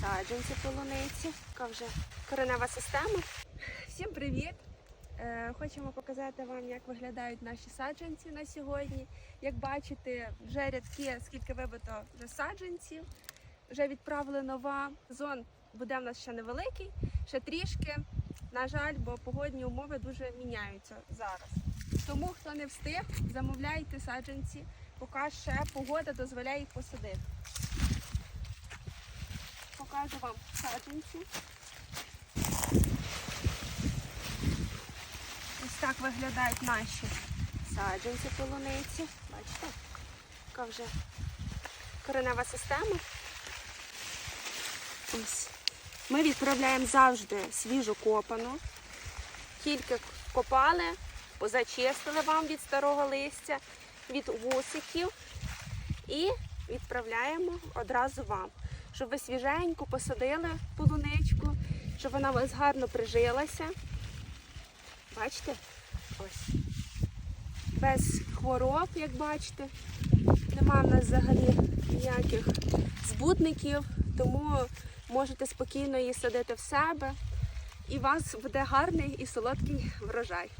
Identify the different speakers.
Speaker 1: саджанці полуниці. Така вже коренева система. Всім привіт! Е, Хочемо показати вам, як виглядають наші саджанці на сьогодні. Як бачите, вже рядки, скільки вибито вже саджанців, вже відправлено вам. Зон буде в нас ще невеликий, ще трішки. На жаль, бо погодні умови дуже міняються зараз. Тому хто не встиг, замовляйте саджанці, поки ще погода дозволяє їх посадити. Покажу вам саджанці. Ось так виглядають наші саджанці полуниці. Бачите? Яка вже коренева система. Ось. Ми відправляємо завжди свіжу копану. Тільки копали, позачистили вам від старого листя, від вусиків і відправляємо одразу вам, щоб ви свіженьку посадили полуничку, щоб вона у вас гарно прижилася. Бачите? Ось. Без хвороб, як бачите. Нема в нас взагалі ніяких збудників, тому можете спокійно її садити в себе. І у вас буде гарний і солодкий врожай.